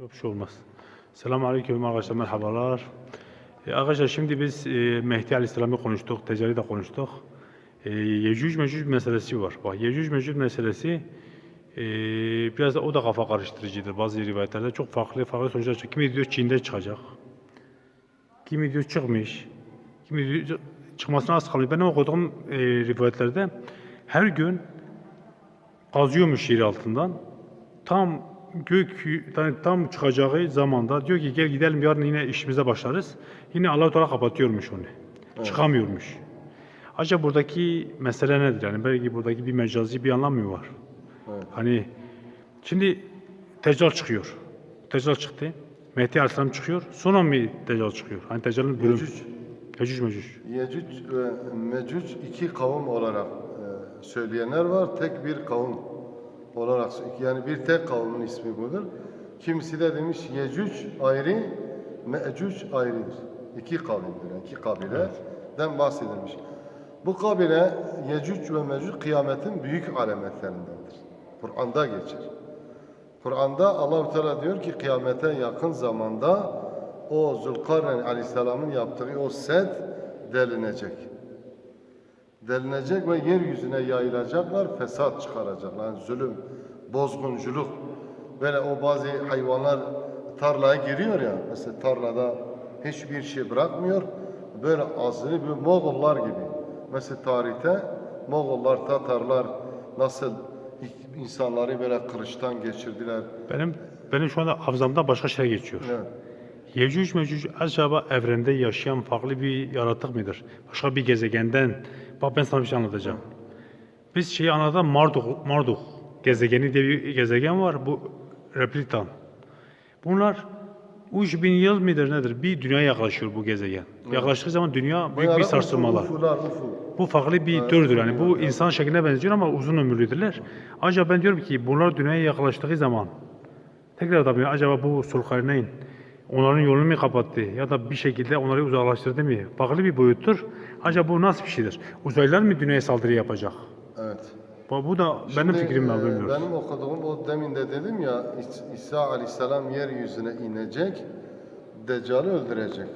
Yok bir şey olmaz. Selamun Aleyküm arkadaşlar merhabalar. E, arkadaşlar şimdi biz e, Mehdi Aleyhisselam'ı konuştuk, Tecelli de konuştuk. E, Yecüc Mecüc meselesi var. Bak Yecüc Mecüc meselesi e, biraz da o da kafa karıştırıcıdır bazı rivayetlerde. Çok farklı farklı sonuçlar çıkıyor. Kimi diyor Çin'de çıkacak. Kimi diyor çıkmış. Kimi diyor çıkmasına az kalmış. Benim okuduğum e, rivayetlerde her gün kazıyormuş yer altından. Tam gök tam çıkacağı zamanda diyor ki gel gidelim yarın yine işimize başlarız. Yine Allah Teala kapatıyormuş onu. Çıkamıyormuş. Acaba buradaki mesele nedir? Yani belki buradaki bir mecazi bir anlam mı var? Evet. Hani şimdi Teccal çıkıyor. Teccal çıktı. Mehdi Aleyhisselam çıkıyor. Sonra mı Teccal çıkıyor? Hani Teccal'ın bölüm. Yecüc. Yecüc Mecüc. Yecüc ve Mecüc iki kavim olarak e, söyleyenler var. Tek bir kavim olarak yani bir tek kavmin ismi budur. Kimisi de demiş Yecüc ayrı, Mecüc ayrıdır. İki kavimdir, yani iki kabileden bahsedilmiş. Bu kabile Yecüc ve Mecüc kıyametin büyük alametlerindendir. Kur'an'da geçer. Kur'an'da Allahu Teala diyor ki kıyamete yakın zamanda o Zulkarneyn Aleyhisselam'ın yaptığı o sed delinecek. Delinecek ve yeryüzüne yayılacaklar, fesat çıkaracaklar. Yani zulüm, bozgunculuk. Böyle o bazı hayvanlar tarlaya giriyor ya, mesela tarlada hiçbir şey bırakmıyor. Böyle azını bir Moğollar gibi. Mesela tarihte Moğollar, Tatarlar nasıl insanları böyle kılıçtan geçirdiler. Benim benim şu anda hafızamda başka şey geçiyor. Evet. Yecüc Mecüc acaba evrende yaşayan farklı bir yaratık mıdır? Başka bir gezegenden. Bak ben sana bir şey anlatacağım. Biz şeyi anlatalım Marduk, Marduk gezegeni diye bir gezegen var. Bu Replitan. Bunlar 3000 yıl mıdır nedir? Bir dünyaya yaklaşıyor bu gezegen. Yaklaştığı zaman dünya büyük Bayağı bir sarsılmalar. Ufular, ufu. Bu farklı bir türdür yani. Bu insan şekline benziyor ama uzun ömürlüdürler. Acaba ben diyorum ki bunlar dünyaya yaklaştığı zaman tekrar tabii acaba bu Sulkarneyn onların yolunu mu kapattı ya da bir şekilde onları uzaklaştırdı mı? Farklı bir boyuttur. Acaba bu nasıl bir şeydir? Uzaylılar mı dünyaya saldırı yapacak? Evet. Bu, bu da benim Şimdi, fikrim ben e, bilmiyorum. Benim okuduğum o demin de dedim ya İs- İsa Aleyhisselam yeryüzüne inecek, Deccal'i öldürecek.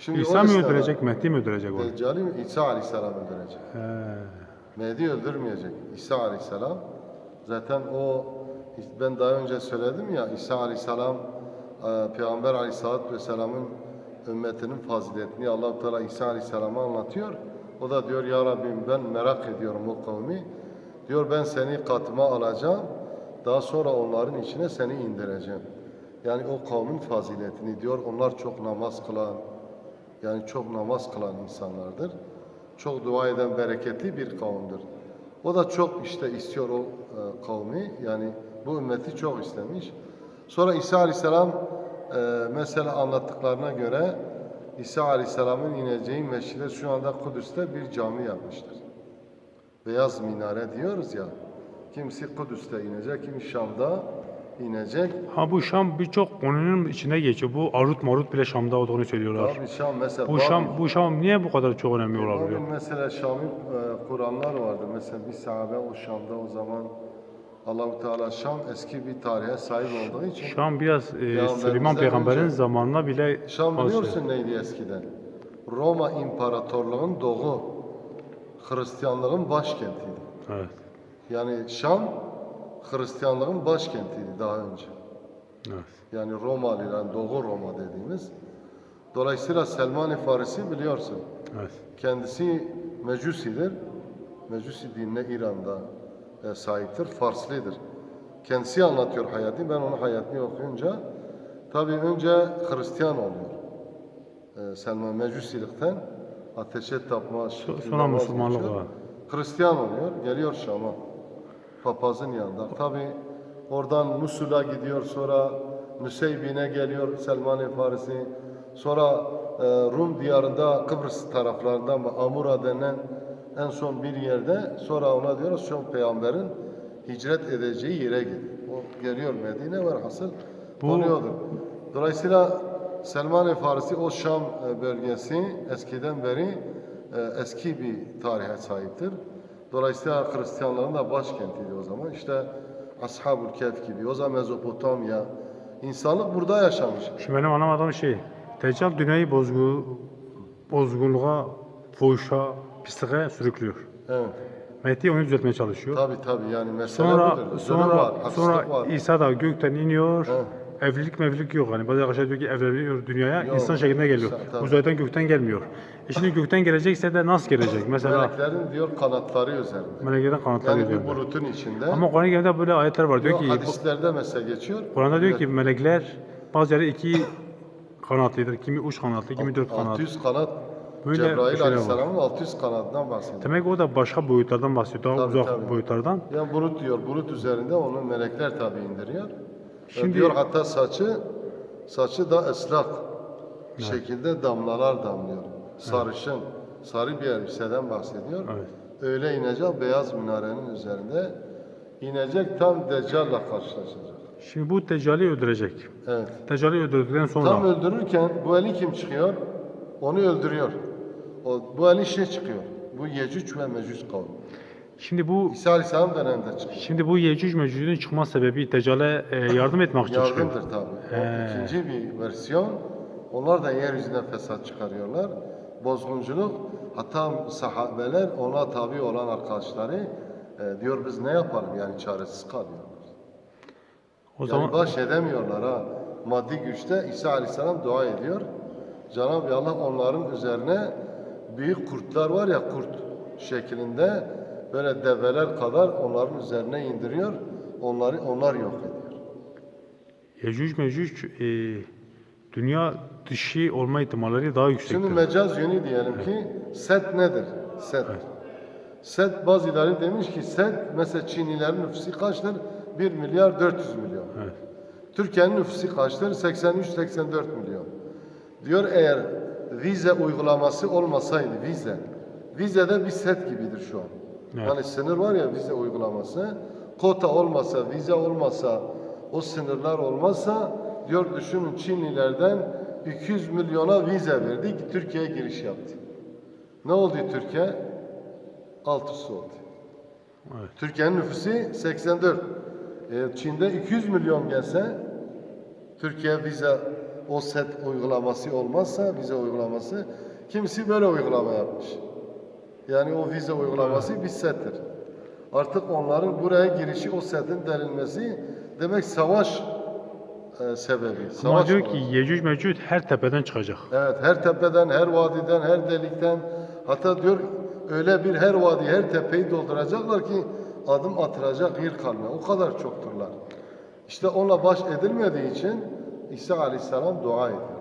Şimdi İsa mı öldürecek, Mehdi mi öldürecek onu? Deccal'i? İsa Aleyhisselam öldürecek. He. Mehdi öldürmeyecek. İsa Aleyhisselam. Zaten o ben daha önce söyledim ya İsa Aleyhisselam Peygamber Aleyhisselatü Vesselam'ın ümmetinin faziletini allah Teala İsa Aleyhisselam'a anlatıyor. O da diyor ya Rabbim ben merak ediyorum o kavmi. Diyor ben seni katıma alacağım. Daha sonra onların içine seni indireceğim. Yani o kavmin faziletini diyor. Onlar çok namaz kılan, yani çok namaz kılan insanlardır. Çok dua eden bereketli bir kavimdir. O da çok işte istiyor o e, kavmi. Yani bu ümmeti çok istemiş. Sonra İsa Aleyhisselam e, mesela anlattıklarına göre İsa Aleyhisselam'ın ineceği mescide şu anda Kudüs'te bir cami yapmıştır. Beyaz minare diyoruz ya. Kimisi Kudüs'te inecek, kimi Şam'da inecek. Ha bu Şam birçok konunun içine geçiyor. Bu Arut Marut bile Şam'da olduğunu söylüyorlar. Abi Şam mesela Bu Şam bu Şam niye bu kadar çok önemli olabiliyor? Mesela Şam'ı e, Kur'anlar vardı. Mesela bir sahabe o Şam'da o zaman Allahu Teala Şam eski bir tarihe sahip olduğu için Şam biraz e, Süleyman Peygamber'in önce- zamanına bile Şam az- biliyorsun neydi eskiden? Roma İmparatorluğu'nun doğu Hristiyanlığın başkentiydi. Evet. Yani Şam Hristiyanlığın başkentiydi daha önce. Evet. Yani Romalı, yani Doğu Roma dediğimiz. Dolayısıyla Selman-ı Farisi biliyorsun. Evet. Kendisi Mecusidir. Mecusi dinine İran'da sahiptir. Farslıdır. Kendisi anlatıyor hayatını. Ben onun hayatını okuyunca tabii önce Hristiyan oluyor. E, Selman Mecusilikten ateşe tapma sonra Müslümanlık var. Hristiyan oluyor. Geliyor Şam'a. Papazın yanında. Tabii oradan Musul'a gidiyor. Sonra Müseybin'e geliyor Selman-ı Farisi. Sonra e, Rum diyarında Kıbrıs taraflarında Amura denen en son bir yerde sonra ona diyoruz son peygamberin hicret edeceği yere gidiyor. O geliyor Medine var hasıl tanıyordur. Dolayısıyla Selman-ı Farisi o Şam e, bölgesi eskiden beri e, eski bir tarihe sahiptir. Dolayısıyla Hristiyanlığın da başkentiydi o zaman. İşte Ashab-ül Kehf gibi, o zaman Mezopotamya, İnsanlık burada yaşamış. Şimdi benim anlamadığım şey, Deccal dünyayı bozgu, bozgunluğa, fuhuşa, pisliğe sürüklüyor. Evet. Mehdi onu düzeltmeye çalışıyor. Tabi tabi yani mesele Sonra budur. Zulüm sonra var, sonra var. İsa da gökten iniyor. Evet. Evlilik mevlilik yok. Hani bazı arkadaşlar diyor ki evleniyor dünyaya Yok. insan şeklinde geliyor. Tabii. Uzaydan gökten gelmiyor. E şimdi gökten gelecekse de nasıl gelecek? Mesela Meleklerin diyor kanatları üzerinde. meleklerden kanatlar Yani bir üzerinde. bulutun içinde. Ama Kur'an-ı Kerim'de böyle ayetler var. Diyor Yok, ki hadislerde mesela geçiyor. Kur'an'da diyor ki melekler bazı yerde iki kanatlıdır. Kimi uç kanatlı, kimi dört kanatlı. 600 kanat Böyle Cebrail şeyler var. Aleyhisselam'ın 600 kanadından bahsediyor. Demek o da başka boyutlardan bahsediyor. Daha Tabii, uzak tabii. boyutlardan. Yani bulut diyor, bulut üzerinde onu melekler tabi indiriyor. Şimdi- Şimdi diyor hatta saçı saçı da ıslak bir şekilde damlalar damlıyor. Sarışın, sarı bir elbiseden bahsediyor. Evet. Öyle inecek beyaz minarenin üzerinde inecek tam Deccal'la karşılaşacak. Şimdi bu Deccal'i öldürecek. Evet. Deccal'i öldürdükten sonra Tam öldürürken bu eli kim çıkıyor? Onu öldürüyor. O, bu eli şey çıkıyor. Bu Yecüc ve Mecüc kavmi. şimdi bu İsa Aleyhisselam döneminde çıkıyor. şimdi bu Yecüc Mecüc'ün çıkma sebebi Deccal'e e, yardım etmek için çıkıyor. Yardımdır tabi. O He. ikinci bir versiyon. Onlar da yeryüzüne fesat çıkarıyorlar. Bozgunculuk. Hatta sahabeler ona tabi olan arkadaşları e, diyor biz ne yapalım yani çaresiz kalıyorlar. O Yani zaman baş edemiyorlar ha. Maddi güçte İsa Aleyhisselam dua ediyor. Cenab-ı Allah onların üzerine büyük kurtlar var ya kurt şeklinde böyle develer kadar onların üzerine indiriyor. Onları onlar yok ediyor. Yecüc Mecüc e, dünya dışı olma ihtimalleri daha yüksektir. Şimdi mecaz yönü diyelim ki set nedir? Set. Set bazıları demiş ki set mesela Çinlilerin nüfusu kaçtır? 1 milyar 400 milyon. Evet. Türkiye'nin nüfusu kaçtır? 83-84 milyon. Diyor eğer vize uygulaması olmasaydı vize, vize de bir set gibidir şu an. Evet. Hani sınır var ya vize uygulaması, kota olmasa, vize olmasa, o sınırlar olmazsa diyor düşünün Çinlilerden 200 milyona vize verdi ki Türkiye'ye giriş yaptı. Ne oldu Türkiye? Altısı oldu. Evet. Türkiye'nin nüfusu 84. E, Çin'de 200 milyon gelse Türkiye vize o set uygulaması olmazsa vize uygulaması kimisi böyle uygulama yapmış. Yani o vize uygulaması bir settir. Artık onların buraya girişi o setin delinmesi demek savaş e, sebebi. Ama Savaş diyor olarak. ki Yecüc Mecüc her tepeden çıkacak. Evet her tepeden, her vadiden, her delikten hatta diyor öyle bir her vadi, her tepeyi dolduracaklar ki adım atılacak yer kalmıyor. O kadar çokturlar. İşte onunla baş edilmediği için İsa Aleyhisselam dua ediyor.